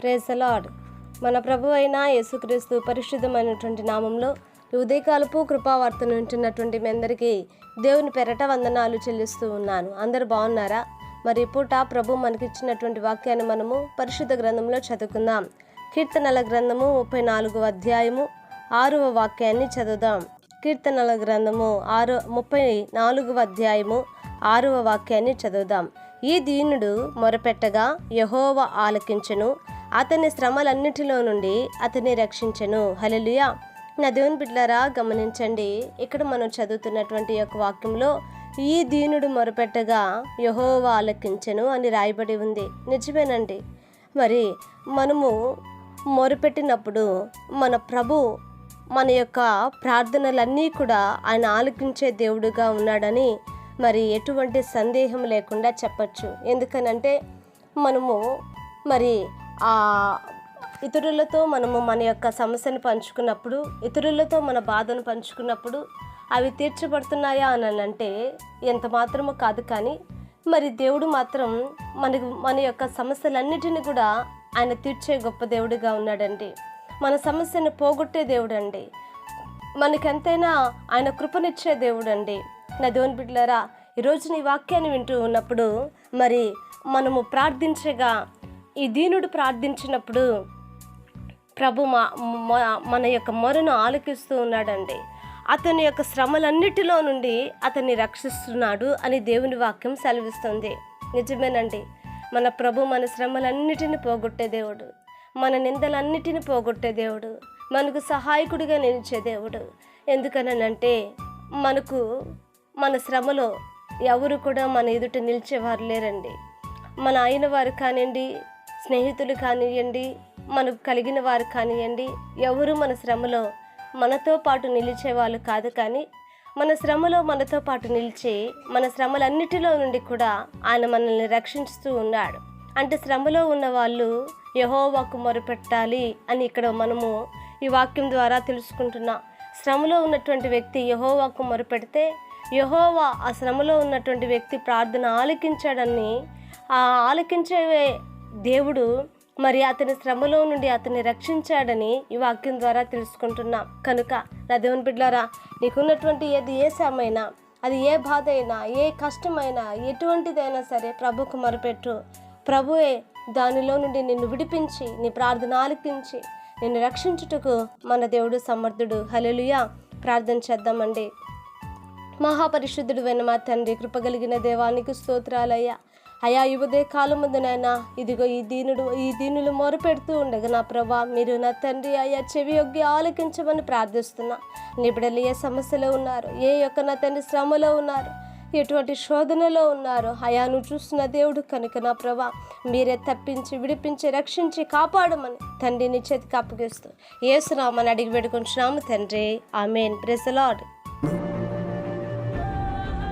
Praise lord మన ప్రభు అయిన యేసుక్రీస్తు పరిశుద్ధమైనటువంటి నామంలో ఉదయకాలపు కృపావార్త వింటున్నటువంటి మీ అందరికీ దేవుని పెరట వందనాలు చెల్లిస్తూ ఉన్నాను. అందరు బాగున్నారా? మరి పూట ప్రభు మనకిచ్చినటువంటి వాక్యాన్ని మనము పరిశుద్ధ గ్రంథంలో చదువుకుందాం. కీర్తనల గ్రంథము ముప్పై నాలుగు అధ్యాయము ఆరవ వాక్యాన్ని చదువుదాం. కీర్తనల గ్రంథము ఆరు ముప్పై నాలుగవ అధ్యాయము ఆరవ వాక్యాన్ని చదువుదాం. ఈ దీనుడు మొరపెట్టగా యహోవ ఆలకించెను. అతని శ్రమలన్నిటిలో నుండి అతన్ని రక్షించను. హలలుయా నా దేవుని బిడ్డలారా గమనించండి. ఇక్కడ మనం చదువుతున్నటువంటి యొక్క వాక్యంలో ఈ దీనుడు మొరపెట్టగా యహోవ ఆలకించను అని రాయబడి ఉంది. నిజమేనండి. మరి మనము మొరపెట్టినప్పుడు మన ప్రభు మన యొక్క ప్రార్థనలన్నీ కూడా ఆయన ఆలకించే దేవుడుగా ఉన్నాడని మరి ఎటువంటి సందేహం లేకుండా చెప్పచ్చు. ఎందుకనంటే మనము మరి ఇతరులతో మనము మన యొక్క సమస్యను పంచుకున్నప్పుడు ఇతరులతో మన బాధను పంచుకున్నప్పుడు అవి తీర్చబడుతున్నాయా అని అంటే ఎంత మాత్రమో కాదు కానీ మరి దేవుడు మాత్రం మనకు మన యొక్క సమస్యలన్నిటిని కూడా ఆయన తీర్చే గొప్ప దేవుడిగా ఉన్నాడండి. మన సమస్యను పోగొట్టే దేవుడు అండి మనకెంతైనా ఆయన కృపనిచ్చే దేవుడు అండి నా దేవుని బిడ్డలారా ఈరోజు నీ వాక్యాన్ని వింటూ ఉన్నప్పుడు మరి మనము ప్రార్థించగా ఈ దీనుడు ప్రార్థించినప్పుడు ప్రభు మా మన యొక్క మొరను ఆలకిస్తూ ఉన్నాడండి. అతని యొక్క శ్రమలన్నిటిలో నుండి అతన్ని రక్షిస్తున్నాడు అని దేవుని వాక్యం సెలవిస్తుంది. నిజమేనండి. మన ప్రభు మన శ్రమలన్నిటిని పోగొట్టే దేవుడు. మన నిందలన్నిటిని పోగొట్టే దేవుడు. మనకు సహాయకుడిగా నిలిచే దేవుడు. ఎందుకనంటే మనకు మన శ్రమలో ఎవరు కూడా మన ఎదుట నిలిచేవారు లేరండి. మన అయిన వారు కానివ్వండి స్నేహితులు కానివ్వండి మనకు కలిగిన వారు కానివ్వండి ఎవరు మన శ్రమలో మనతో పాటు నిలిచే వాళ్ళు కాదు కానీ మన శ్రమలో మనతో పాటు నిలిచి మన శ్రమలన్నిటిలో నుండి కూడా ఆయన మనల్ని రక్షిస్తూ ఉన్నాడు. అంటే శ్రమలో ఉన్న వాళ్ళు యహోవాకు మొరపెట్టాలి అని ఇక్కడ మనము ఈ వాక్యం ద్వారా తెలుసుకుంటున్నాం. శ్రమలో ఉన్నటువంటి వ్యక్తి యహోవాకు మొరపెడితే యహోవా ఆ శ్రమలో ఉన్నటువంటి వ్యక్తి ప్రార్థన ఆలకించాడని ఆ ఆలకించే దేవుడు మరి అతని శ్రమలో నుండి అతన్ని రక్షించాడని ఈ వాక్యం ద్వారా తెలుసుకుంటున్నాం. కనుక నా దేవుని బిడ్డారా నీకున్నటువంటి ఏది ఏ శ్రమైనా అది ఏ బాధ అయినా ఏ కష్టమైనా ఎటువంటిదైనా సరే ప్రభుకు మొరపెట్టు. ప్రభువే దానిలో నుండి నిన్ను విడిపించి నీ ప్రార్థన ఆలకించి నిన్ను రక్షించుటకు మన దేవుడు సమర్థుడు. హల్లెలూయా. ప్రార్థన చేద్దామండి. మహాపరిశుద్ధుడు వెన మా తండ్రి కృపగలిగిన దేవానికి స్తోత్రాలయ్యా. అయా యువదే కాలముందునైనా ఇదిగో ఈ దీనుడు ఈ దీనులు మొరపెడుతూ ఉండగా నా ప్రభా మీరు నా తండ్రి అయ్యా చెవి యొగ్గి ఆలకించమని ప్రార్థిస్తున్నా. నిబిడలు ఏ సమస్యలో ఉన్నారు ఏ యొక్క నా తండ్రి శ్రమలో ఉన్నారు ఎటువంటి శోధనలో ఉన్నారు? అయా నువ్వు చూస్తున్న దేవుడు కనుక నా ప్రభా మీరే తప్పించి విడిపించి రక్షించి కాపాడమని తండ్రిని చేతికి అప్పగిస్తూ ఏసురామని అడిగి పెట్టుకుంటున్నాము తండ్రి. ఆమెన్. ప్రెసలాడ్